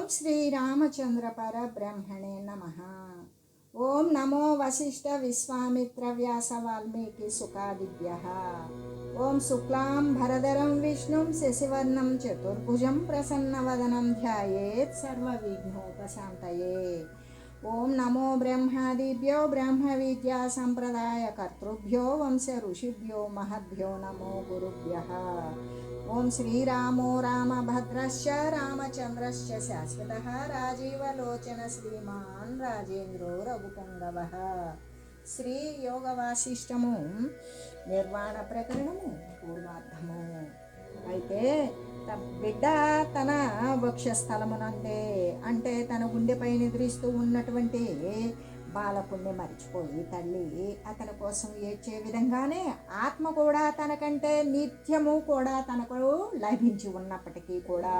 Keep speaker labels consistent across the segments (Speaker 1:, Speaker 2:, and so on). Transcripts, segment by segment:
Speaker 1: ఓం శ్రీరామచంద్ర పరబ్రహ్మణే నమ ఓం నమో వశిష్ఠ విశ్వామిత్ర వ్యాస వాల్మీకి సుఖాదిభ్య ఓం శుక్లాం భరధరం విష్ణుం శశివర్ణం చతుర్భుజం ప్రసన్నవదనం ధ్యాయేత్ సర్వవిఘ్నోపశాంతయే ఓం నమో బ్రహ్మాదిభ్యో బ్రహ్మ విద్యా సంప్రదాయ కర్తృభ్యో వంశ ఋషిభ్యో మహద్భ్యో నమో గురుభ్య ఓం శ్రీరామో రామభద్రశ్చ రామచంద్రశ్చ శాశ్వత రాజీవలోచన శ్రీమాన్ రాజేంద్రో రఘుపంగవ శ్రీ యోగ వాసిష్టము నిర్వాణ ప్రకరణము పూర్వార్థము అయితే త- బిడ్డ తన వక్షస్థలమునందే అంటే తన గుండెపై నిద్రిస్తూ ఉన్నటువంటి బాలకుణ్ణి మరిచిపోయి తల్లి అతని కోసం ఏడ్చే విధంగానే ఆత్మ కూడా తనకంటే నిత్యము కూడా తనకు లభించి ఉన్నప్పటికీ కూడా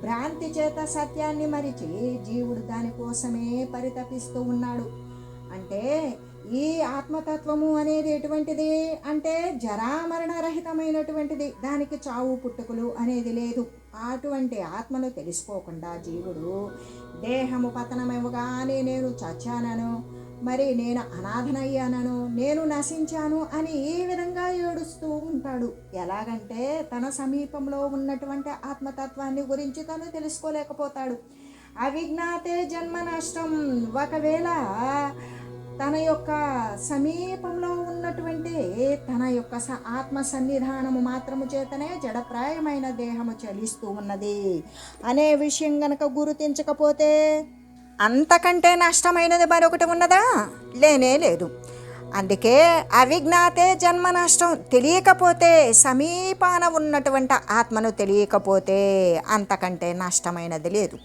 Speaker 1: భ్రాంతి చేత సత్యాన్ని మరిచి జీవుడు దానికోసమే పరితపిస్తూ ఉన్నాడు. అంటే ఈ ఆత్మతత్వము అనేది ఎటువంటిది? అంటే జరామరణరహితమైనటువంటిది దానికి చావు పుట్టుకలు అనేది లేదు. అటువంటి ఆత్మను తెలుసుకోకుండా జీవుడు దేహము పతనమివ్వగానే నేను చచ్చానను మరి నేను అనాథనయ్యానను నేను నశించాను అని ఈ విధంగా ఏడుస్తూ ఉంటాడు. ఎలాగంటే తన సమీపంలో ఉన్నటువంటి ఆత్మతత్వాన్ని గురించి తను తెలుసుకోలేకపోతాడు. అవిజ్ఞాతే జన్మ నష్టం. ఒకవేళ తన యొక్క సమీపంలో ఉన్నటువంటి తన యొక్క స ఆత్మ సన్నిధానము మాత్రము చేతనే జడప్రాయమైన దేహము చలిస్తూ ఉన్నది. అనే విషయం గనక గుర్తించకపోతే అంతకంటే నష్టమైనది మరొకటి ఉన్నదా? లేనే లేదు. అందుకే అవిజ్ఞాతే జన్మ నష్టం తెలియకపోతే సమీపాన ఉన్నటువంటి ఆత్మను తెలియకపోతే అంతకంటే నష్టమైనది లేదు.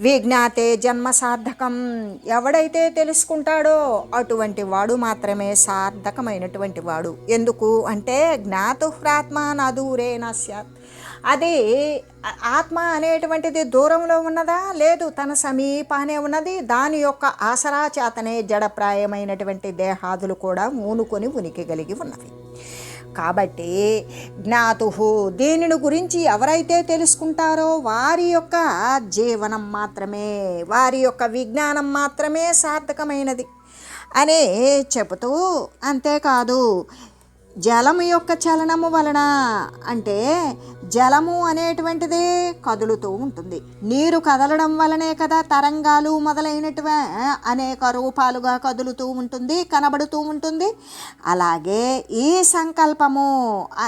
Speaker 1: విజ్ఞాతే జన్మ సార్థకం. ఎవడైతే తెలుసుకుంటాడో అటువంటి వాడు మాత్రమే సార్థకమైనటువంటి వాడు. ఎందుకు? అంటే జ్ఞాతుహ్రాత్మ నదూరే నశ్యాత్ అది ఆత్మ అనేటువంటిది దూరంలో ఉన్నదా? లేదు తన సమీపానే ఉన్నది. దాని యొక్క ఆసరా చేతనే జడప్రాయమైనటువంటి దేహాదులు కూడా మూనుకొని ఉనికి కలిగి ఉన్నవి. కాబట్టి జ్ఞాతు దీనిని గురించి ఎవరైతే తెలుసుకుంటారో వారి యొక్క జీవనం మాత్రమే వారి యొక్క విజ్ఞానం మాత్రమే సార్థకమైనది అని చెబుతూ అంతేకాదు జలము యొక్క చలనము వలన అంటే జలము అనేటువంటిది కదులుతూ ఉంటుంది. నీరు కదలడం వలనే కదా తరంగాలు మొదలైనటువ అనేక రూపాలుగా కదులుతూ ఉంటుంది కనబడుతూ ఉంటుంది. అలాగే ఈ సంకల్పము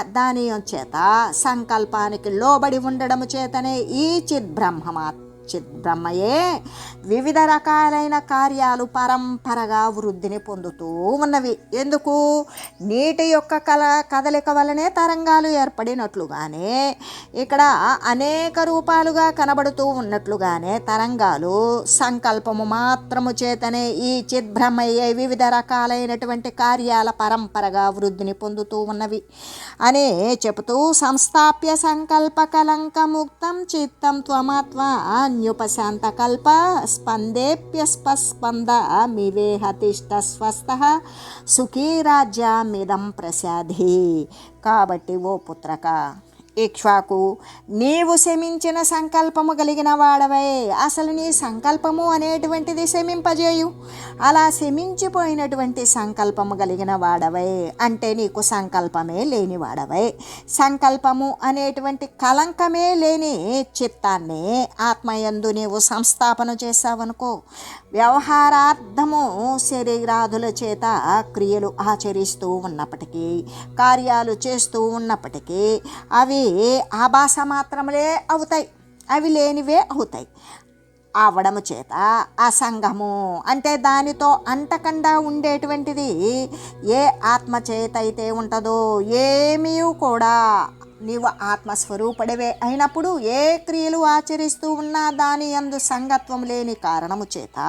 Speaker 1: దాని చేత సంకల్పానికి లోబడి ఉండడము చేతనే ఈ చిద్బ్రహ్మమాత్మ చిద్బ్రహ్మయే వివిధ రకాలైన కార్యాలు పరంపరగా వృద్ధిని పొందుతూ ఉన్నవి. ఎందుకు? నీటి యొక్క కల కదలిక వలనే తరంగాలు ఏర్పడినట్లుగానే ఇక్కడ అనేక రూపాలుగా కనబడుతూ ఉన్నట్లుగానే తరంగాలు సంకల్పము మాత్రము చేతనే ఈ చిద్బ్రహ్మయ్యే వివిధ రకాలైనటువంటి కార్యాల పరంపరగా వృద్ధిని పొందుతూ ఉన్నవి. అని చెబుతూ సంస్థాప్య సంకల్ప కలంకముక్తం చిత్తం త్వమాత్మ న్యుపశాంత కల్ప స్పందేప్యస్పస్పంద మివేహతిష్ట స్వస్థ సుఖీ రాజ్యమిదం ప్రసాది కాబట్టి ఓ పుత్రక ఇక్ష్వాకు నీవు శమించిన సంకల్పము కలిగిన వాడవై. అసలు నీ సంకల్పము అనేటువంటిది శమింపజేయు. అలా శమించిపోయినటువంటి సంకల్పము కలిగిన వాడవై. అంటే నీకు సంకల్పమే లేని వాడవై. సంకల్పము అనేటువంటి కలంకమే లేని చిత్తాన్ని ఆత్మయందు నీవు సంస్థాపన చేశావనుకో. వ్యవహారార్థము శరీరాదుల చేత క్రియలు ఆచరిస్తూ ఉన్నప్పటికీ కార్యాలు చేస్తూ ఉన్నప్పటికీ అవి ఆభాస మాత్రములే అవుతాయి. అవి లేనివే అవుతాయి. అవడము చేత అసంగము అంటే దానితో అంటకుండా ఉండేటువంటిది ఏ ఆత్మ చేత అయితే ఉంటుందో ఏమీ కూడా నీవు ఆత్మస్వరూపుడవే అయినప్పుడు ఏ క్రియలు ఆచరిస్తూ ఉన్నా దాని అందు సంగత్వం లేని కారణము చేత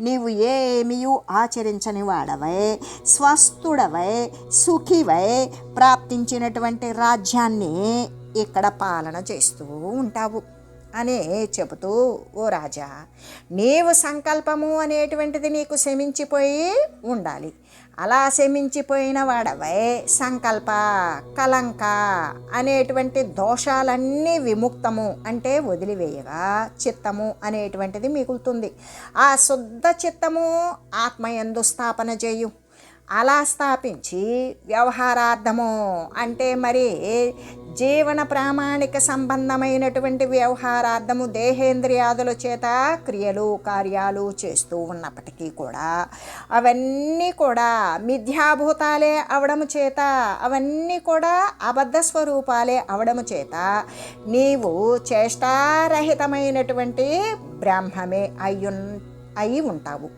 Speaker 1: నీవు ఏమీ ఆచరించని వాడవై స్వస్థుడవై సుఖివై ప్రాప్తించినటువంటి రాజ్యాన్ని ఇక్కడ పాలన చేస్తూ ఉంటావు అని చెబుతూ ఓ రాజా నీవు సంకల్పము అనేటువంటిది నీకు శమించిపోయి ఉండాలి. అలా శమించిపోయిన వాడవై సంకల్ప కలంక అనేటువంటి దోషాలన్నీ విముక్తము అంటే వదిలివేయగా చిత్తము అనేటువంటిది మిగులుతుంది. ఆ శుద్ధ చిత్తము ఆత్మయందు స్థాపన చేయు. అలా స్థాపించి వ్యవహారార్థము అంటే మరి జీవన ప్రామాణిక సంబంధమైనటువంటి వ్యవహారార్థము దేహేంద్రియాదుల చేత క్రియలు కార్యాలు చేస్తూ ఉన్నప్పటికీ కూడా అవన్నీ కూడా మిథ్యాభూతాలే అవడము చేత అవన్నీ కూడా అబద్ధ స్వరూపాలే అవడము చేత నీవు చేష్టారహితమైనటువంటి బ్రహ్మమే అయ్యున్ అయి ఉంటావు.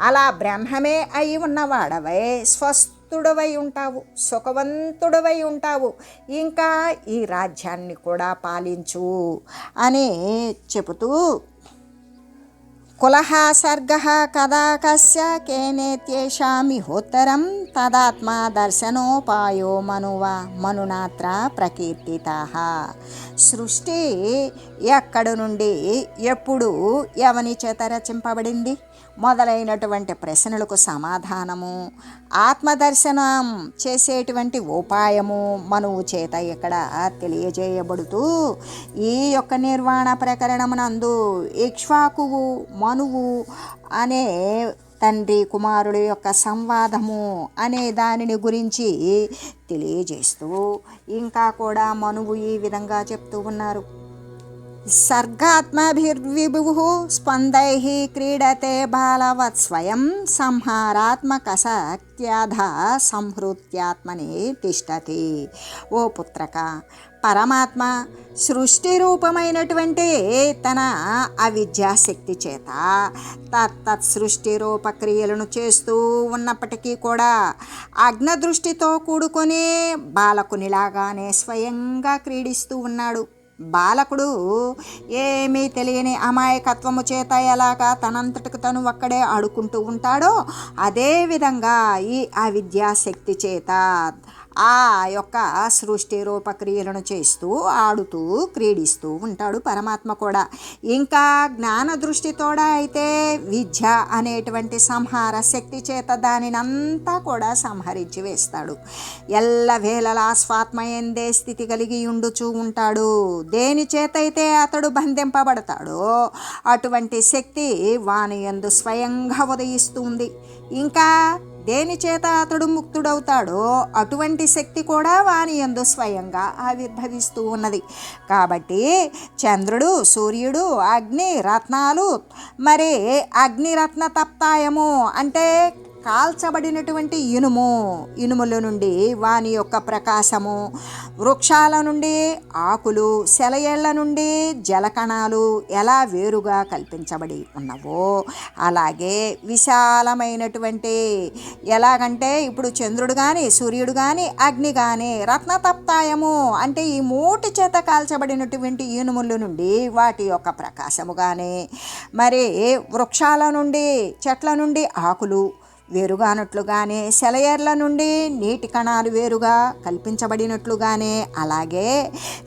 Speaker 1: అలా బ్రహ్మమే అయి ఉన్నవాడవై స్వస్థుడవై ఉంటావు సుఖవంతుడవై ఉంటావు. ఇంకా ఈ రాజ్యాన్ని కూడా పాలించు అని చెబుతూ కులహ సర్గ కదా కస్య కేనేత్యేషామిహోత్తరం తదాత్మ దర్శనోపాయో మనువ మనునాత్ర ప్రకీర్తిత. సృష్టి ఎక్కడి నుండి ఎప్పుడు ఎవని చేత రచింపబడింది? మొదలైనటువంటి ప్రశ్నలకు సమాధానము ఆత్మదర్శనం చేసేటువంటి ఉపాయము మనువు చేత ఇక్కడ తెలియజేయబడుతూ ఈ యొక్క నిర్వాణ ప్రకరణమునందు ఇక్ష్వాకువు మనువు అనే తండ్రి కుమారుడు యొక్క సంవాదము అనే దానిని గురించి తెలియజేస్తూ ఇంకా కూడా మనువు ఈ విధంగా చెప్తూ ఉన్నారు. సర్గాత్మభిర్విభు స్పందై క్రీడతే బాలవత్ స్వయం సంహారాత్మక సంహృత్యాత్మని తిష్టతి ఓ పుత్రక పరమాత్మ సృష్టి రూపమైనటువంటి తన అవిద్యాశక్తి చేత తత్ సృష్టి రూప క్రియలను చేస్తూ ఉన్నప్పటికీ కూడా అగ్నదృష్టితో కూడుకొని బాలకునిలాగానే స్వయంగా క్రీడిస్తూ ఉన్నాడు. బాలకుడు ఏమీ తెలియని అమాయకత్వము చేత ఎలాగా తనంతటికి తను ఒక్కడే ఆడుకుంటూ ఉంటాడో అదేవిధంగా ఈ అవిద్యాశక్తి చేత ఆ యొక్క సృష్టి రూపక్రియలను చేస్తూ ఆడుతూ క్రీడిస్తూ ఉంటాడు పరమాత్మ కూడా. ఇంకా జ్ఞాన దృష్టితోడ అయితే విద్య అనేటువంటి సంహార శక్తి చేత దానినంతా కూడా సంహరించి వేస్తాడు. ఎల్లవేళలా స్వాత్మయందే స్థితి కలిగి ఉండుచూ ఉంటాడు. దేని చేత అయితే అతడు బంధింపబడతాడో అటువంటి శక్తి వాని యందు స్వయంగా ఉదయిస్తుంది. ఇంకా దేని చేత అతడు ముక్తుడవుతాడో అటువంటి శక్తి కూడా వాని ఎందు స్వయంగా ఆవిర్భవిస్తూ ఉన్నది. కాబట్టి చంద్రుడు సూర్యుడు అగ్ని రత్నాలు మరి అగ్నిరత్న తప్తాయము అంటే కాల్చబడినటువంటి ఇనుము ఇనుముల నుండి వాని యొక్క ప్రకాశము వృక్షాల నుండి ఆకులు సెలయేళ్ళ నుండి జలకణాలు ఎలా వేరుగా కల్పించబడి ఉన్నవో అలాగే విశాలమైనటువంటి ఎలాగంటే ఇప్పుడు చంద్రుడు కానీ సూర్యుడు కానీ అగ్ని కానీ రత్నతప్తాయము అంటే ఈ మూటి చేత కాల్చబడినటువంటి ఇనుముల నుండి వాటి యొక్క ప్రకాశము కానీ మరి వృక్షాల నుండి చెట్ల నుండి ఆకులు వేరుగానట్లుగానే సెలయర్ల నుండి నీటి కణాలు వేరుగా కల్పించబడినట్లుగానే అలాగే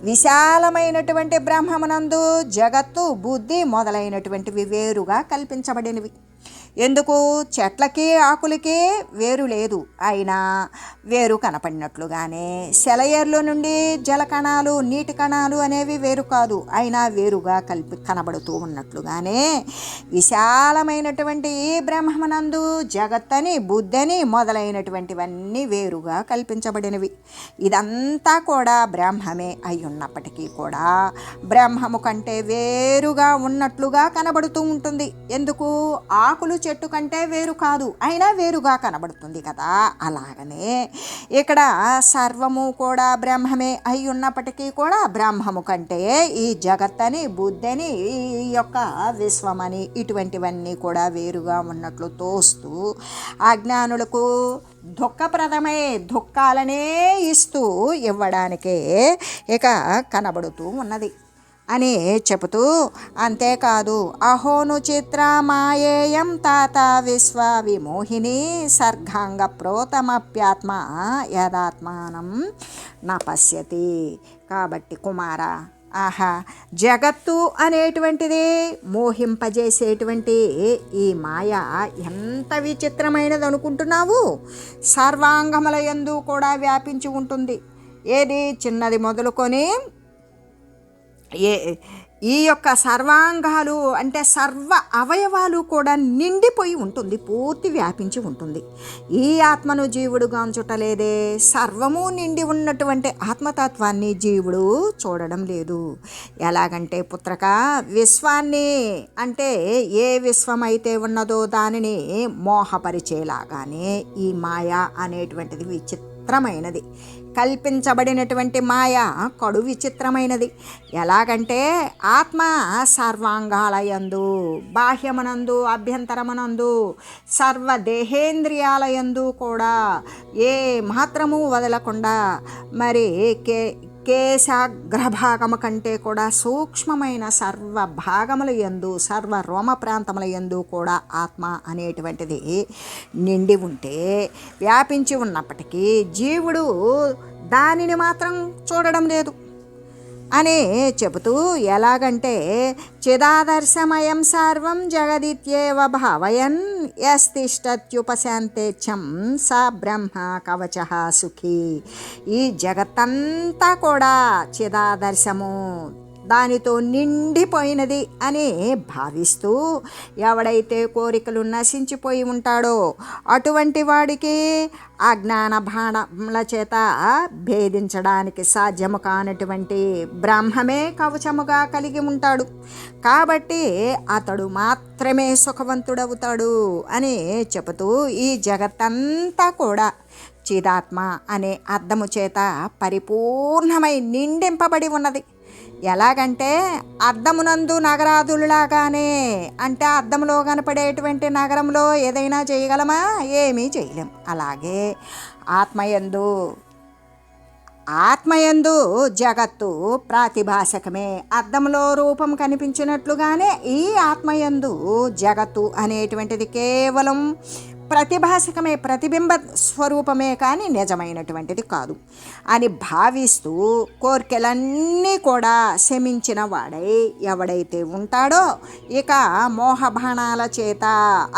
Speaker 1: విశాలమైనటువంటి బ్రహ్మమునందు జగత్తు బుద్ధి మొదలైనటువంటివి వేరుగా కల్పించబడినవి. ఎందుకు? చెట్లకి ఆకులకి వేరు లేదు. అయినా వేరు కనపడినట్లుగానే సెలయేర్లో నుండి జల కణాలు నీటి కణాలు అనేవి వేరు కాదు. అయినా వేరుగా కలిపి కనబడుతూ ఉన్నట్లుగానే విశాలమైనటువంటి ఈ బ్రహ్మనందు జగత్తని బుద్ధని మొదలైనటువంటివన్నీ వేరుగా కల్పించబడినవి. ఇదంతా కూడా బ్రహ్మమే అయి ఉన్నప్పటికీ కూడా బ్రహ్మము కంటే వేరుగా ఉన్నట్లుగా కనబడుతూ ఉంటుంది. ఎందుకు? ఆకులు చెట్టు కంటే వేరు కాదు అయినా వేరుగా కనబడుతుంది కదా. అలాగనే ఇక్కడ సర్వము కూడా బ్రహ్మమే అయి ఉన్నప్పటికీ కూడా బ్రహ్మము కంటే ఈ జగత్తని బుద్ధని ఈ యొక్క విశ్వమని ఇటువంటివన్నీ కూడా వేరుగా ఉన్నట్లు తోస్తూ అజ్ఞానులకు దుఃఖప్రదమే దుఃఖాలనే ఇస్తూ ఇవ్వడానికే ఇక కనబడుతూ ఉన్నది. అని చెబుతూ అంతేకాదు అహోను చిత్ర మాయేయం తాత విశ్వ విమోహిని సర్గాంగ ప్రోతమప్యాత్మ యదాత్మానం నా పశ్యతి కాబట్టి కుమార ఆహా జగత్తు అనేటువంటిది మోహింపజేసేటువంటి ఈ మాయ ఎంత విచిత్రమైనది అనుకుంటున్నావు సర్వాంగముల యందు కూడా వ్యాపించి ఉంటుంది. ఏది చిన్నది మొదలుకొని ఏ ఈ యొక్క సర్వాంగాలు అంటే సర్వ అవయవాలు కూడా నిండిపోయి ఉంటుంది పూర్తి వ్యాపించి ఉంటుంది. ఈ ఆత్మను జీవుడు గాంచుటలేదే సర్వము నిండి ఉన్నటువంటి ఆత్మతత్వాన్ని జీవుడు చూడడం లేదు. ఎలాగంటే పుత్రక విశ్వాన్ని అంటే ఏ విశ్వమైతే ఉన్నదో దానిని మోహపరిచేలాగానే ఈ మాయ అనేటువంటిది విచిత్రమైనది. కల్పించబడినటువంటి మాయ కడు విచిత్రమైనది. ఎలాగంటే ఆత్మ సర్వాంగాలయందు బాహ్యమనందు అభ్యంతరమనందు సర్వదేహేంద్రియాలయందు కూడా ఏ మాత్రము వదలకుండా మరి కే కేశాగ్రభాగము కంటే కూడా సూక్ష్మమైన సర్వ భాగముల ఎందు సర్వ రోమ ప్రాంతముల ఎందు కూడా ఆత్మ అనేటువంటిది నిండి ఉంటే వ్యాపించి ఉన్నప్పటికీ జీవుడు దానిని మాత్రం చూడడం లేదు. అని చెబుతూ ఎలాగంటే చిదాదర్శమయం సర్వం జగదిత్యేవ భావయన్ యస్తిష్టత్యుపశాంతేచ్ఛం స బ్రహ్మ కవచ సుఖీ. ఈ జగత్తంతా కూడా చిదాదర్శము దానితో నిండిపోయినది అని భావిస్తూ ఎవడైతే కోరికలు నశించిపోయి ఉంటాడో అటువంటి వాడికి అజ్ఞాన బాణముల చేత భేదించడానికి సాధ్యము కానటువంటి బ్రహ్మమే కవచముగా కలిగి ఉంటాడు. కాబట్టి అతడు మాత్రమే సుఖవంతుడవుతాడు అని చెబుతూ ఈ జగత్తంతా కూడా చిదాత్మ అనే అర్థము చేత పరిపూర్ణమై నిండింపబడి ఉన్నది. ఎలాగంటే అద్దమునందు నగరాదులాగానే అంటే అద్దంలో కనపడేటువంటి నగరంలో ఏదైనా చేయగలమా? ఏమీ చేయలేం. అలాగే ఆత్మయందు ఆత్మయందు జగత్తు ప్రాతిభాషకమే అద్దంలో రూపం కనిపించినట్లుగానే ఈ ఆత్మయందు జగత్తు అనేటువంటిది కేవలం ప్రతిభాషకమే ప్రతిబింబ స్వరూపమే కానీ నిజమైనటువంటిది కాదు. అని భావిస్తూ కోర్కెలన్నీ కూడా శమించిన వాడై ఎవడైతే ఉంటాడో ఇక మోహబాణాల చేత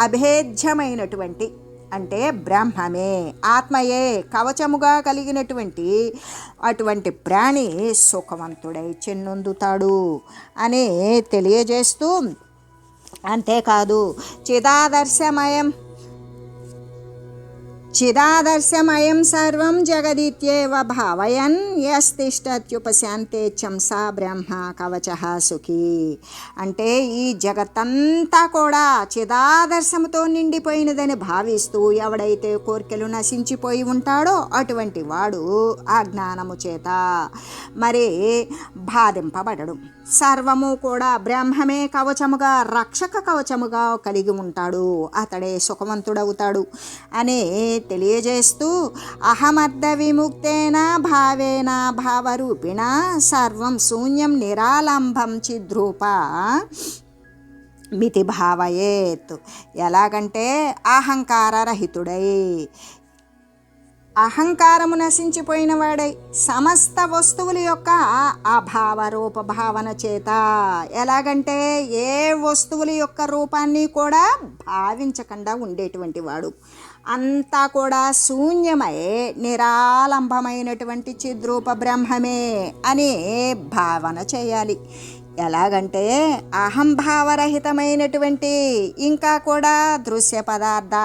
Speaker 1: అభేద్యమైనటువంటి అంటే బ్రహ్మమే ఆత్మయే కవచముగా కలిగినటువంటి అటువంటి ప్రాణి సుఖవంతుడై చెన్నొందుతాడు అని తెలియజేస్తూ అంతేకాదు చిదాదర్శమయం చిదాదర్శమయం సర్వం జగదిత్యేవ భావయన్ యస్తిష్టత్యుపశాంతే చంసా బ్రహ్మ కవచ సుఖీ అంటే ఈ జగత్తంతా కూడా చిదాదర్శముతో నిండిపోయినదని భావిస్తూ ఎవడైతే కోరికలు నశించిపోయి ఉంటాడో అటువంటి వాడు ఆ జ్ఞానము చేత మరి బాధింపబడడు. సర్వము కూడా బ్రహ్మమే కవచముగా రక్షక కవచముగా కలిగి ఉంటాడు. అతడే సుఖవంతుడవుతాడు అని తెలియజేస్తూ అహమర్థ విముక్తేన భావేన భావరూపిణ సర్వం శూన్యం నిరాలంభం చిద్రూప మితి భావయేత్. ఎలాగంటే అహంకారరహితుడై అహంకారము నశించిపోయిన వాడై సమస్త వస్తువుల యొక్క అభావ రూప భావన చేత ఎలాగంటే ఏ వస్తువుల యొక్క రూపాన్ని కూడా భావించకుండా ఉండేటువంటి వాడు. అంతా కూడా శూన్యమై నిరాలంభమైనటువంటి చిద్రూప బ్రహ్మమే అని భావన చేయాలి. ఎలాగంటే అహంభావరహితమైనటువంటి ఇంకా కూడా దృశ్య పదార్థ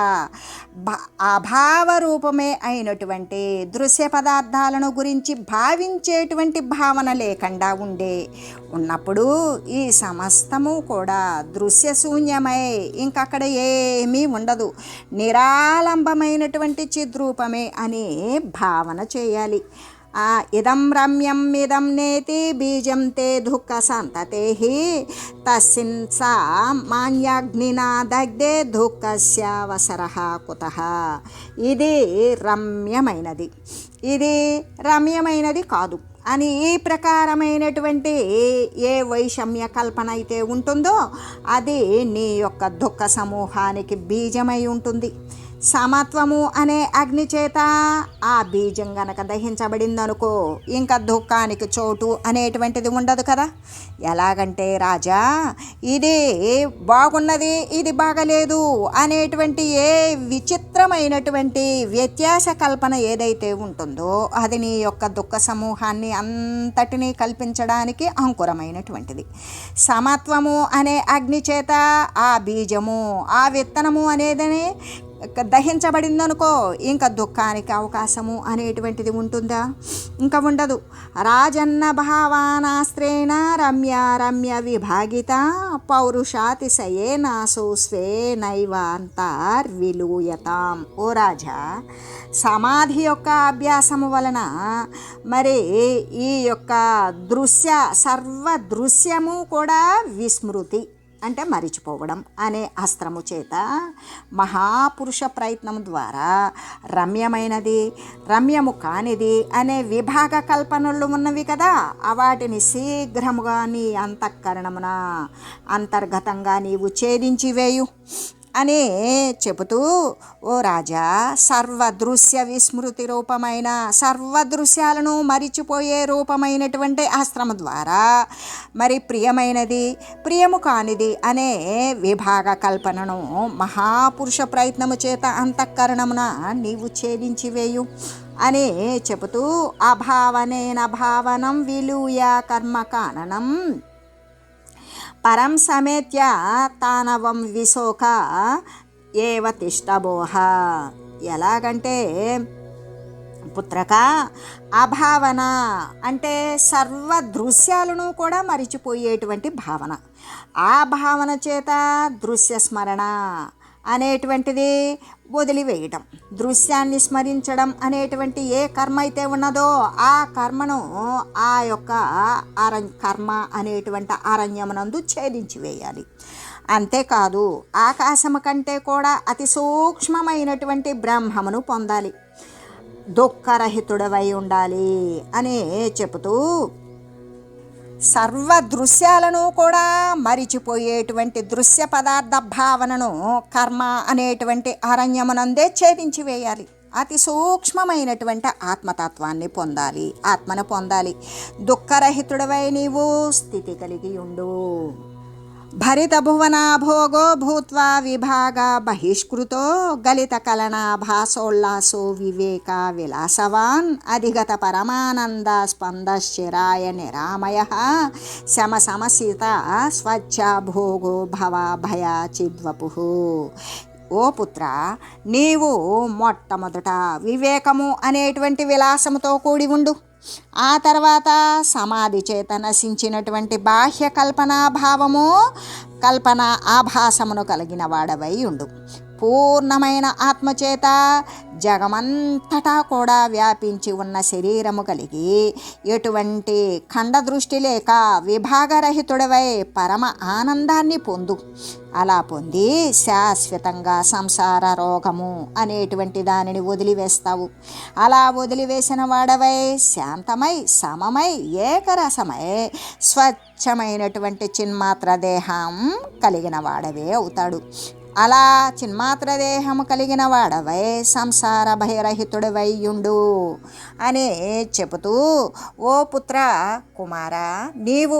Speaker 1: అభావ రూపమే అయినటువంటి దృశ్య పదార్థాలను గురించి భావించేటువంటి భావన లేకుండా ఉండే ఉన్నప్పుడు ఈ సమస్తము కూడా దృశ్య శూన్యమై. ఇంకక్కడ ఏమీ ఉండదు. నిరాలంబమైనటువంటి చిద్రూపమే అని భావన చేయాలి. ఇదం రమ్యం ఇదం నేతి బీజం తే దుఃఖ సంతతే తస్సిన్ సా మాన్యాగ్నినా దగ్ధే దుఃఖస్యావసర కుత. ఇది రమ్యమైనది. ఇది రమ్యమైనది కాదు. అని ఈ ప్రకారమైనటువంటి ఏ వైషమ్య కల్పన అయితే ఉంటుందో అది నీ యొక్క దుఃఖ సమూహానికి బీజమై ఉంటుంది. సమత్వము అనే అగ్ని చేత ఆ బీజం గనక దహించబడిందనుకో ఇంకా దుఃఖానికి చోటు అనేటువంటిది ఉండదు కదా. ఎలాగంటే రాజా ఇది బాగున్నది ఇది బాగలేదు అనేటువంటి ఏ విచిత్రమైనటువంటి వ్యత్యాస కల్పన ఏదైతే ఉంటుందో అది నీ యొక్క దుఃఖ సమూహాన్ని అంతటినీ కల్పించడానికి అంకురమైనటువంటిది. సమత్వము అనే అగ్ని చేత ఆ బీజము ఆ విత్తనము అనేదని దహించబడిందనుకో ఇంకా దుఃఖానికి అవకాశము అనేటువంటిది ఉంటుందా? ఇంకా ఉండదు. రాజన్న భావానాస్త్రేణ రమ్య రమ్య విభాగిత పౌరుషాతిశయే నాసు స్వే నైవాంతర్విలూయతాం ఓ రాజా సమాధి యొక్క అభ్యాసము వలన మరి ఈ యొక్క దృశ్య సర్వ దృశ్యము కూడా విస్మృతి. అంటే మరిచిపోవడం అనే అస్త్రము చేత మహాపురుష ప్రయత్నం ద్వారా రమ్యమైనది రమ్యము కానిది అనే విభాగ కల్పనలు ఉన్నవి కదా. వాటిని శీఘ్రముగా నీ అంతఃకరణమున అంతర్గతంగా నీవు ఛేదించి వేయు అని చెబుతూ ఓ రాజా సర్వదృశ్య విస్మృతి రూపమైన సర్వదృశ్యాలను మరిచిపోయే రూపమైనటువంటి ఆశ్రమ ద్వారా మరి ప్రియమైనది ప్రియము కానిది అనే విభాగ కల్పనను మహాపురుష ప్రయత్నము చేత అంతఃకరణమున నీవు ఛేదించి వేయు అని చెబుతూ అభావనేన భావనం విలూయ కర్మకాననం పరం సమేత్య తానవం విశోక ఏవ తిష్టబోహ. ఎలాగంటే పుత్రక అభావన అంటే సర్వ దృశ్యాలను కూడా మరిచిపోయేటువంటి భావన. ఆ భావన చేత దృశ్య స్మరణ అనేటువంటిది వదిలివేయటం. దృశ్యాన్ని స్మరించడం అనేటువంటి ఏ కర్మ అయితే ఉన్నదో ఆ కర్మను ఆ యొక్క అరణ్ కర్మ అనేటువంటి అరణ్యమునందు ఛేదించి వేయాలి. అంతేకాదు ఆకాశము కంటే కూడా అతి సూక్ష్మమైనటువంటి బ్రహ్మమును పొందాలి. దుఃఖరహితుడవై ఉండాలి అని చెబుతూ సర్వ దృశ్యాలను కూడా మరిచిపోయేటువంటి దృశ్య పదార్థ భావనను కర్మ అనేటువంటి అరణ్యమునందే ఛేదించి వేయాలి. అతి సూక్ష్మమైనటువంటి ఆత్మతత్వాన్ని పొందాలి. ఆత్మను పొందాలి. దుఃఖరహితుడవై నీవు స్థితి కలిగి ఉండు. భరితభువనాభోగో భూత్వా విభాగ బహిష్కృతో గలిత భాసోల్లాసో వివేక విలాసవాన్ అధిగత పరమానంద స్పందశిరాయ నిరామయ శమ సమసిత స్వచ్ఛ భోగో భవ భయ చిద్వపు ఓ పుత్ర నీవు మొట్టమొదట వివేకము అనేటువంటి విలాసముతో కూడి ఉండు. ఆ తర్వాత సమాధి చేత నశించినటువంటి బాహ్య కల్పనా భావము కల్పన ఆభాసమును కలిగిన వాడవై ఉండు. పూర్ణమైన ఆత్మచేత జగమంతటా కూడా వ్యాపించి ఉన్న శరీరము కలిగి ఎటువంటి ఖండ దృష్టి లేక విభాగరహితుడవై పరమ ఆనందాన్ని పొందు. అలా పొంది శాశ్వతంగా సంసార రోగము అనేటువంటి దానిని వదిలివేస్తావు. అలా వదిలివేసిన వాడవై శాంతమై సమమై ఏకరసమై స్వచ్ఛమైనటువంటి చిన్మాత్ర దేహం కలిగిన వాడవే అవుతాడు. అలా చిన్మాత్ర దేహము కలిగిన వాడవై సంసార భయరహితుడవయ్యుండు అని చెబుతూ ఓ పుత్ర కుమార నీవు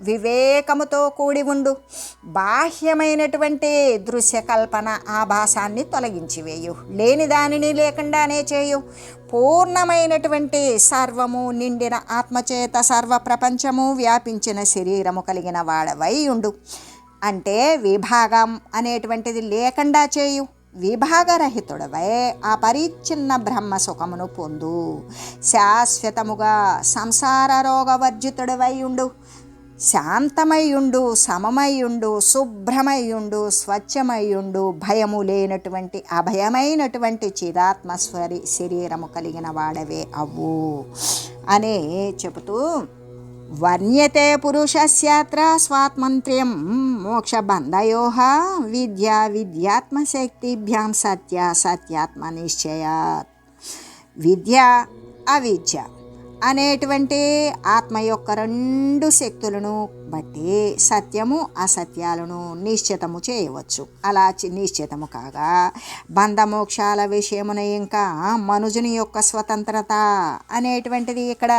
Speaker 1: వివేకముతో కూడి ఉండు. బాహ్యమైనటువంటి దృశ్య కల్పన ఆభాసాన్ని తొలగించి వేయు. లేని దానిని లేకుండానే చేయు. పూర్ణమైనటువంటి సర్వము నిండిన ఆత్మచేత సర్వ ప్రపంచము వ్యాపించిన శరీరము కలిగిన వాడవై ఉండు అంటే విభాగం అనేటువంటిది లేకుండా చేయు. విభాగరహితుడవై ఆ పరిచ్ఛిన్న బ్రహ్మ సుఖమును పొందు. శాశ్వతముగా సంసార రోగవర్జితుడవై ఉండు శాంతమయ్యుండు సమమయ్యుండు శుభ్రమయ్యుండు స్వచ్ఛమయ్యుండు భయము లేనటువంటి అభయమైనటువంటి చిదాత్మస్వరి శరీరము కలిగిన వాడవే అవ్వు. అనే చెబుతూ వర్ణ్యతే పురుషస్యాత్ర స్వాత్మంత్ర్యం మోక్షబంధయో విద్యా విద్యాత్మశక్తిభ్యాం సత్య సత్యాత్మ నిశ్చయాత్. విద్య అవిద్య. అనేటువంటి ఆత్మ యొక్క రెండు శక్తులను బట్టి సత్యము అసత్యాలను నిశ్చితము చేయవచ్చు. అలా చి- నిశ్చితము కాగా బంధమోక్షాల విషయమున ఇంకా మనుజుని యొక్క స్వతంత్రత అనేటువంటిది ఇక్కడ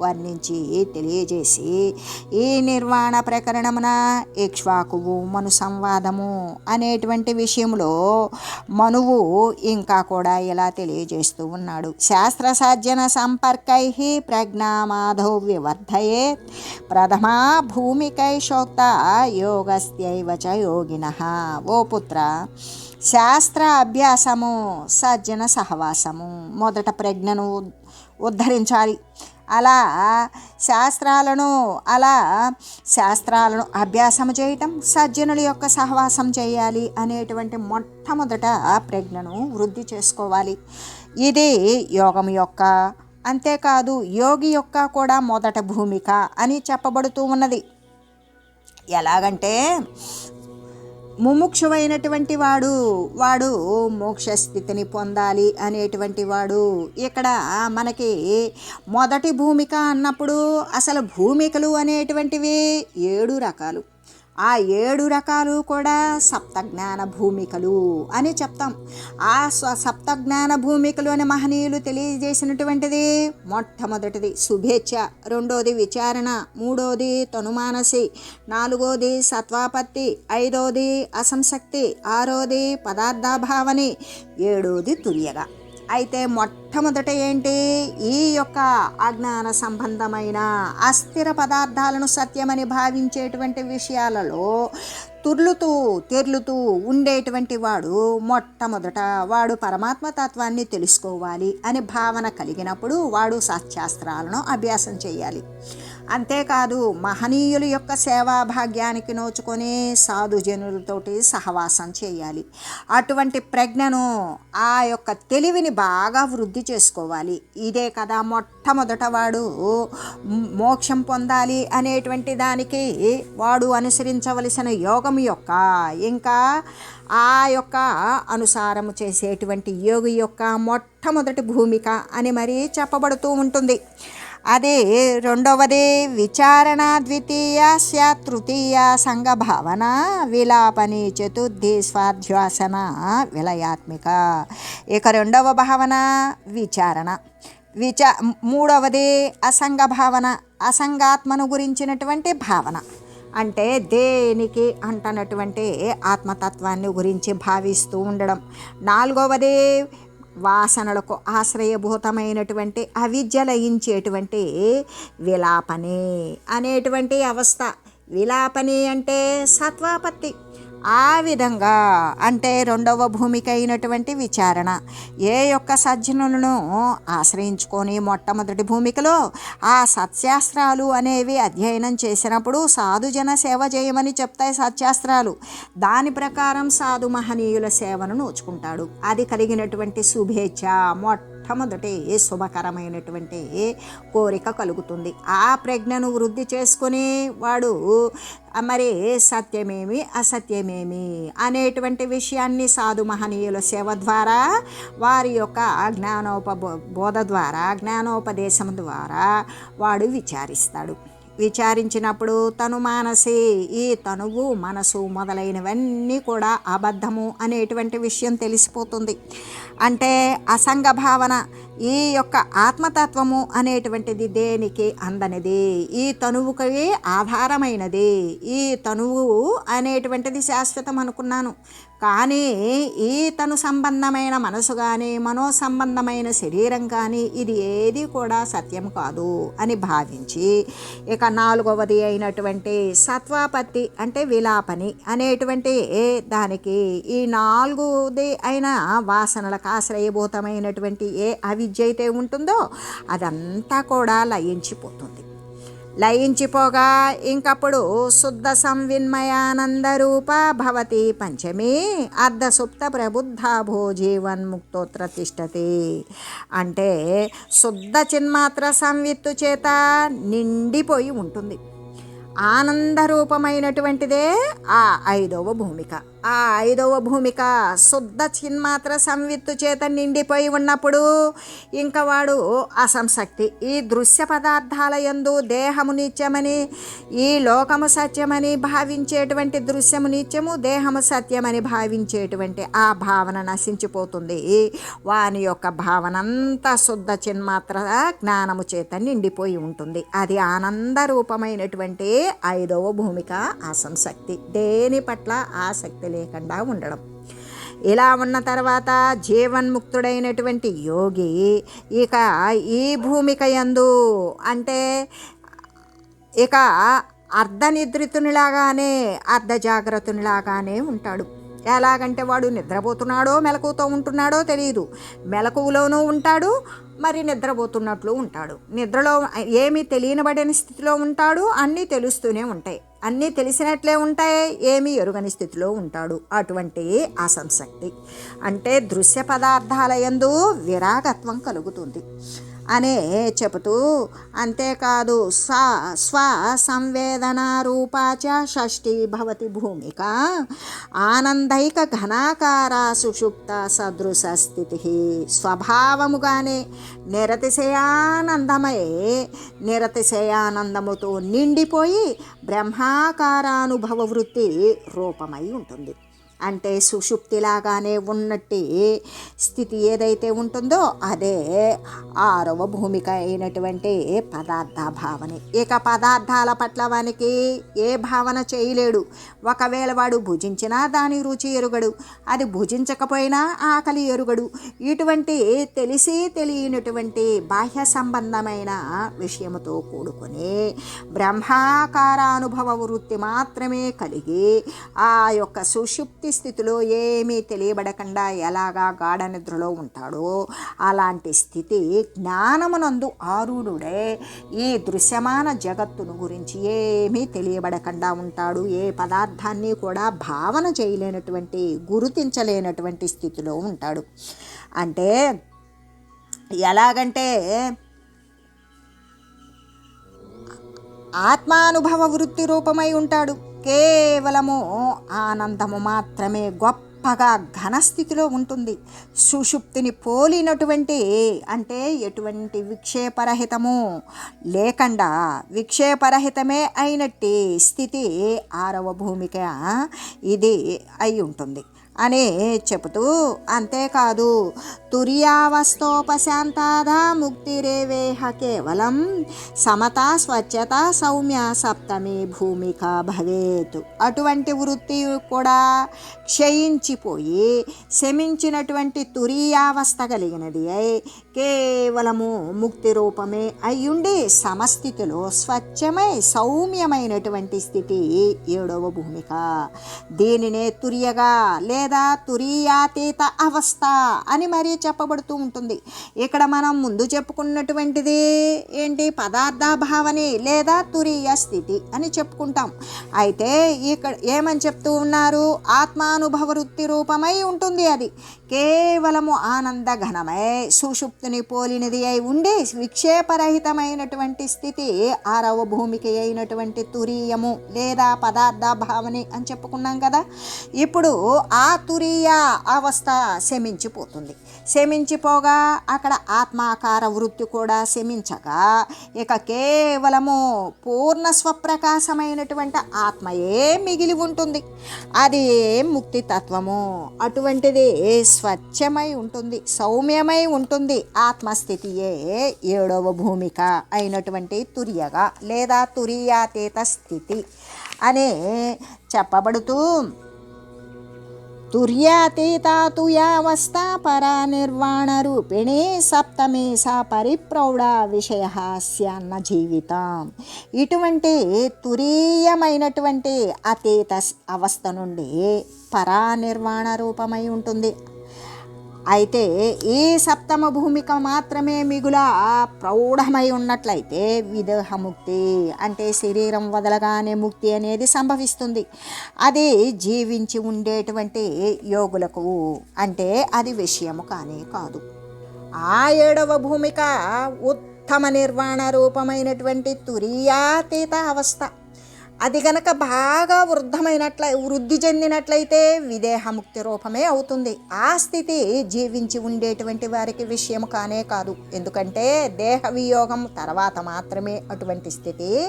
Speaker 1: వర్ణించి తెలియజేసి ఈ నిర్వాణ ప్రకరణమున ఇక్ష్వాకువు మను సంవాదము అనేటువంటి విషయంలో మనువు ఇంకా కూడా ఇలా తెలియజేస్తూ ఉన్నాడు. శాస్త్ర సాధ్యన సంపర్కై ప్రజ్ఞామాధౌ వివర్ధయే ప్రథమా భూమికై శోక్త యోగస్యైవ చ యోగిన ఓ పుత్ర శాస్త్ర అభ్యాసము సజ్జన సహవాసము మొదట ప్రజ్ఞను ఉద్ధరించాలి. అలా శాస్త్రాలను అలా శాస్త్రాలను అభ్యాసం చేయటం సజ్జనుల యొక్క సహవాసం చేయాలి అనేటువంటి మొట్టమొదట ప్రజ్ఞను వృద్ధి చేసుకోవాలి. ఇది యోగం యొక్క అంతేకాదు యోగి యొక్క కూడా మొదట భూమిక అని చెప్పబడుతూ ఉన్నది. ఎలాగంటే ముముక్షువైనటువంటి వాడు వాడు మోక్షస్థితిని పొందాలి అనేటువంటి వాడు ఇక్కడ మనకి మొదటి భూమిక అన్నప్పుడు అసలు భూమికలు అనేటువంటివి ఏడు రకాలు. ఆ ఏడు రకాలు కూడా సప్తజ్ఞాన భూమికలు అని చెప్తాం. ఆ స్వ సప్తజ్ఞాన భూమికలు అని మహనీయులు తెలియజేసినటువంటిది మొట్టమొదటిది శుభేచ్ఛ రెండోది విచారణ మూడోది తనుమానసి నాలుగోది సత్వాపత్తి ఐదోది అసంశక్తి ఆరోది పదార్థాభావని ఏడోది తుర్యగా అయితే మొట్టమొదట ఏంటి? ఈ యొక్క అజ్ఞాన సంబంధమైన అస్థిర పదార్థాలను సత్యమని భావించేటువంటి విషయాలలో తుర్లుతూ తెర్లుతూ ఉండేటువంటి వాడు మొట్టమొదట వాడు పరమాత్మ తత్వాన్ని తెలుసుకోవాలి అని భావన కలిగినప్పుడు వాడు సత్యాస్త్రాలను అభ్యాసం చేయాలి. అంతేకాదు మహనీయుల యొక్క సేవా భాగ్యానికి నోచుకొని సాధుజనులతోటి సహవాసం చేయాలి. అటువంటి ప్రజ్ఞను ఆ యొక్క తెలివిని బాగా వృద్ధి చేసుకోవాలి. ఇదే కదా మొట్టమొదట వాడు మోక్షం పొందాలి అనేటువంటి దానికి వాడు అనుసరించవలసిన యోగం యొక్క ఇంకా ఆ యొక్క అనుసారము చేసేటువంటి యోగి యొక్క మొట్టమొదటి భూమిక అని మరీ చెప్పబడుతూ ఉంటుంది. అదే రెండవది విచారణ ద్వితీయ తృతీయ సంఘ భావన విలాపని చతుర్థి స్వాధ్యాసన విలయాత్మిక. ఇక రెండవ భావన విచారణ. విచా మూడవది అసంగ భావన అసంగాత్మను గురించినటువంటి భావన. అంటే దేనికి అంటనటువంటి ఆత్మతత్వాన్ని గురించి భావిస్తూ ఉండడం. నాలుగవది వాసనలకు ఆశ్రయభూతమైనటువంటి అవిద్య లయించేటువంటి విలాపనే అనేటువంటి అవస్థ. విలాపని అంటే సత్వాపత్తి. ఆ విధంగా అంటే రెండవ భూమిక అయినటువంటి విచారణ. ఏ యొక్క సజ్జనులను ఆశ్రయించుకొని మొట్టమొదటి భూమికలో ఆ సత్శాస్త్రాలు అనేవి అధ్యయనం చేసినప్పుడు సాధుజన సేవ చేయమని చెప్తాయి సత్శాస్త్రాలు దాని ప్రకారం సాధు మహనీయుల సేవను నోచుకుంటాడు. అది కలిగినటువంటి శుభేచ్ఛ మొట్టమొదటి శుభకరమైనటువంటి కోరిక కలుగుతుంది. ఆ ప్రజ్ఞను వృద్ధి చేసుకుని వాడు మరి సత్యమేమి? అసత్యమేమి? అనేటువంటి విషయాన్ని సాధు మహనీయుల సేవ ద్వారా వారి యొక్క జ్ఞానోపబో బోధ ద్వారా జ్ఞానోపదేశం ద్వారా వాడు విచారిస్తాడు. విచారించినప్పుడు తను మానసి ఈ తనువు మనసు మొదలైనవన్నీ కూడా అబద్ధము అనేటువంటి విషయం తెలిసిపోతుంది. అంటే అసంగ భావన ఈ యొక్క ఆత్మతత్వము అనేటువంటిది దేనికి అందనిది? ఈ తనువుకి ఆధారమైనది. ఈ తనువు అనేటువంటిది శాశ్వతం అనుకున్నాను. కానీ ఈ తను సంబంధమైన మనసు కానీ మనో సంబంధమైన శరీరం కానీ ఇది ఏది కూడా సత్యం కాదు అని భావించి ఇక నాలుగవది అయినటువంటి సత్వాపత్తి అంటే విలాపని అనేటువంటి దానికి ఈ నాలుగుది అయిన వాసనలకు ఆశ్రయభూతమైనటువంటి ఏ అవిద్య అయితే ఉంటుందో అదంతా కూడా లయించిపోతుంది. లయించిపోగా ఇంకప్పుడు శుద్ధ సంవిన్మయానంద రూప భవతి పంచమి అర్ధసుప్త ప్రబుద్ధాభో జీవన్ముక్తోత్ర తిష్టతి. అంటే శుద్ధ చిన్మాత్ర సంవిత్తు చేత నిండిపోయి ఉంటుంది. ఆనందరూపమైనటువంటిదే ఆ ఐదవ భూమిక. ఆ ఐదవ భూమిక శుద్ధ చిన్మాత్ర సంవిత్తు చేత నిండిపోయి ఉన్నప్పుడు ఇంకా వాడు అసంశక్తి ఈ దృశ్య పదార్థాల యందు దేహము నిత్యమని ఈ లోకము సత్యమని భావించేటువంటి దృశ్యము నిత్యము దేహము సత్యమని భావించేటువంటి ఆ భావన నశించిపోతుంది. వాని యొక్క భావన అంతా శుద్ధ చిన్మాత్ర జ్ఞానము చేత నిండిపోయి ఉంటుంది. అది ఆనంద రూపమైనటువంటి ఐదవ భూమిక అసంశక్తి. దేని పట్ల ఆసక్తి లేకుండా ఉండడం ఇలా ఉన్న తర్వాత జీవన్ముక్తుడైనటువంటి యోగి ఇక ఈ భూమిక యందు అంటే ఇక అర్ధనిద్రితునిలాగానే అర్ధ జాగ్రత్తనిలాగానే ఉంటాడు. ఎలాగంటే వాడు నిద్రపోతున్నాడో మెలకువతో ఉంటున్నాడో తెలియదు మెలకువలోనూ ఉంటాడు మరి నిద్రపోతున్నట్లు ఉంటాడు. నిద్రలో ఏమీ తెలియనబడిన స్థితిలో ఉంటాడు అన్నీ తెలుస్తూనే ఉంటాయి. అన్నీ తెలిసినట్లే ఉంటాయి ఏమీ ఎరుగని స్థితిలో ఉంటాడు. అటువంటి అసంశక్తి అంటే దృశ్య పదార్థాల ఎందు విరాగత్వం కలుగుతుంది. అనే చెబుతూ అంతేకాదు స్వ స్వ సంవేదన రూపాచ షష్ఠి భవతి భూమిక ఆనందైక ఘనాకార సుషుప్త సదృశ స్థితి. స్వభావముగానే నిరతిశయానందమై నిరతిశయానందముతో నిండిపోయి బ్రహ్మాకారానుభవ వృత్తి రూపమై ఉంటుంది. అంటే సుషుప్తిలాగానే ఉన్నట్టి స్థితి ఏదైతే ఉంటుందో అదే ఆరవ భూమిక అయినటువంటి పదార్థ భావన ఇక పదార్థాల పట్ల వానికి ఏ భావన చేయలేడు. ఒకవేళ వాడు భుజించినా దాని రుచి ఎరుగడు. అది భుజించకపోయినా ఆకలి ఎరుగడు. ఇటువంటి తెలిసి తెలియనటువంటి బాహ్య సంబంధమైన విషయముతో కూడుకొని బ్రహ్మాకారానుభవ వృత్తి మాత్రమే కలిగి ఆ యొక్క సుషుప్తి స్థితిలో ఏమీ తెలియబడకుండా ఎలాగా గాఢ నిద్రలో ఉంటాడో అలాంటి స్థితి జ్ఞానమునందు ఆరుడుడే ఈ దృశ్యమాన జగత్తును గురించి ఏమీ తెలియబడకుండా ఉంటాడు. ఏ పదార్థాన్ని కూడా భావన చేయలేనటువంటి గుర్తించలేనటువంటి స్థితిలో ఉంటాడు. అంటే ఎలాగంటే ఆత్మానుభవ వృత్తి రూపమై ఉంటాడు. కేవలము ఆనందము మాత్రమే గొప్పగా ఘనస్థితిలో ఉంటుంది. సుషుప్తిని పోలినటువంటి అంటే ఎటువంటి విక్షేపరహితము లేకుండా విక్షేపరహితమే అయినట్టి స్థితి ఆరవ భూమిక ఇది అయి ఉంటుంది. అని చెబుతూ అంతేకాదు తుర్యావస్థోపశాంతాధా ముక్తిరేవేహ కేవలం సమత స్వచ్ఛత సౌమ్య సప్తమి భూమిక భవేత్ అటువంటి వృత్తి కూడా క్షయించిపోయి శమించినటువంటి తురీయావస్థ కలిగినది అయి కేవలము ముక్తి రూపమే అయ్యుండి సమస్థితిలో స్వచ్ఛమై సౌమ్యమైనటువంటి స్థితి ఏడవ భూమిక. దీనినే తురియగా లేదా తురీయాతీత అవస్థ అని మరీ చెప్పబడుతూ ఉంటుంది. ఇక్కడ మనం ముందు చెప్పుకున్నటువంటిది ఏంటి? పదార్థ భావనే లేదా తురీయ స్థితి అని చెప్పుకుంటాం. అయితే ఇక్కడ ఏమని చెప్తూ ఉన్నారు? ఆత్మానుభవ వృత్తి రూపమై ఉంటుంది అది. కేవలము ఆనంద ఘనమై సుషుప్తిని పోలినది అయి ఉండి విక్షేపరహితమైనటువంటి స్థితి ఆరవ భూమికి అయినటువంటి తురీయము లేదా పదార్థ భావని అని చెప్పుకున్నాం కదా. ఇప్పుడు ఆ తురీయ అవస్థ శమించిపోతుంది. శమించిపోగా అక్కడ ఆత్మాకార వృత్తి కూడా శమించగా ఇక కేవలము పూర్ణ స్వప్రకాశమైనటువంటి ఆత్మయే మిగిలి ఉంటుంది. అది ముక్తి తత్వము అటువంటిది స్వచ్ఛమై ఉంటుంది సౌమ్యమై ఉంటుంది ఆత్మస్థితియే ఏడవ భూమిక అయినటువంటి తురియగా లేదా తురియాతీత స్థితి అనే చెప్పబడుతూ తుర్యాతీతాతుయావస్థ పరా నిర్వాణ రూపిణి సప్తమే సా పరిప్రౌఢ విషయ స్యాన్న జీవితం. ఇటువంటి తురీయమైనటువంటి అతీత అవస్థ నుండి పరా నిర్వాణ రూపమై ఉంటుంది. అయితే ఈ సప్తమ భూమిక మాత్రమే మిగుల ప్రౌఢమై ఉన్నట్లయితే విదేహముక్తి అంటే శరీరం వదలగానే ముక్తి అనేది సంభవిస్తుంది. అది జీవించి ఉండేటువంటి యోగులకు అంటే అది విషయము కానే కాదు. ఆ ఏడవ భూమిక ఉత్తమ నిర్వాణ రూపమైనటువంటి తురియాతీత అవస్థ. అది గనక బాగా వృద్ధమైనట్ల వృద్ధి చెందినట్లయితే విదేహముక్తి రూపమే అవుతుంది. ఆ స్థితి జీవించి ఉండేటువంటి వారికి విషయం కానే కాదు. ఎందుకంటే దేహ వియోగం తర్వాత మాత్రమే అటువంటి స్థితి.